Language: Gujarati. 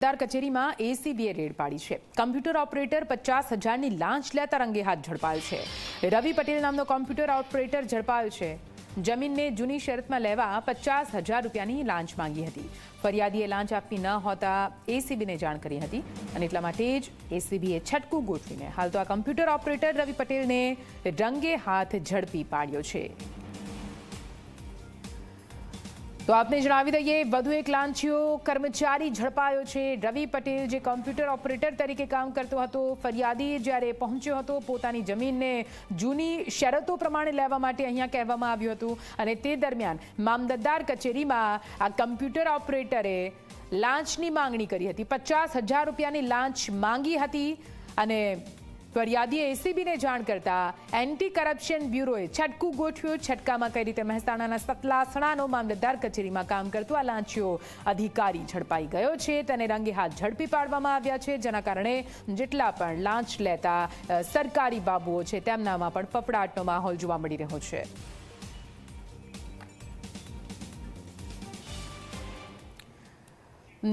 દાર કચેરીમાં એસીબીએ રેડ પાડી છે. કમ્પ્યુટર ઓપરેટર પચાસ હજારની લાંચ લેતા રંગે હાથ ઝડપાયો છે. રવિ પટેલ નામનો કોમ્પ્યુટર ઓપરેટર ઝડપાયો છે. જમીનને જૂની શરતમાં લેવા પચાસ હજાર રૂપિયાની લાંચ માંગી હતી. ફરિયાદીએ લાંચ આપવી ન હોતા એસીબીને જાણ કરી હતી અને એટલા માટે જ એસીબીએ છટકું ગોઠવીને હાલ તો આ કમ્પ્યુટર ઓપરેટર રવિ પટેલને રંગે હાથ ઝડપી પાડ્યો છે. તો આપને જણાવી દઈએ, વધુ એક લાંચીઓ કર્મચારી ઝડપાયો છે. રવિ પટેલ જે કોમ્પ્યુટર ઓપરેટર તરીકે કામ કરતો હતો, ફરિયાદી જ્યારે પહોંચ્યો હતો, પોતાની જમીનને જૂની શરતો પ્રમાણે લેવા માટે અહીંયા કહેવામાં આવ્યું હતું અને તે દરમિયાન મામલતદાર કચેરીમાં આ કમ્પ્યુટર ઓપરેટરે લાંચની માંગણી કરી હતી. પચાસ હજાર રૂપિયાની લાંચ માંગી હતી અને ફરિયાદીએ એસીબીને જાણ કરતા એન્ટી કરપ્શન બ્યુરોએ છટકું ગોઠવ્યું. છટકામાં કઈ રીતે મહેસાણાના સતલાસણાનો મામલતદાર કચેરીમાં કામ કરતો, આ લાંચીઓ અધિકારી ઝડપાઈ ગયો છે. તેને રંગે હાથ ઝડપી પાડવામાં આવ્યા છે, જેના કારણે જેટલા પણ લાંચ લેતા સરકારી બાબુઓ છે, તેમનામાં પણ ફફડાટનો માહોલ જોવા મળી રહ્યો છે.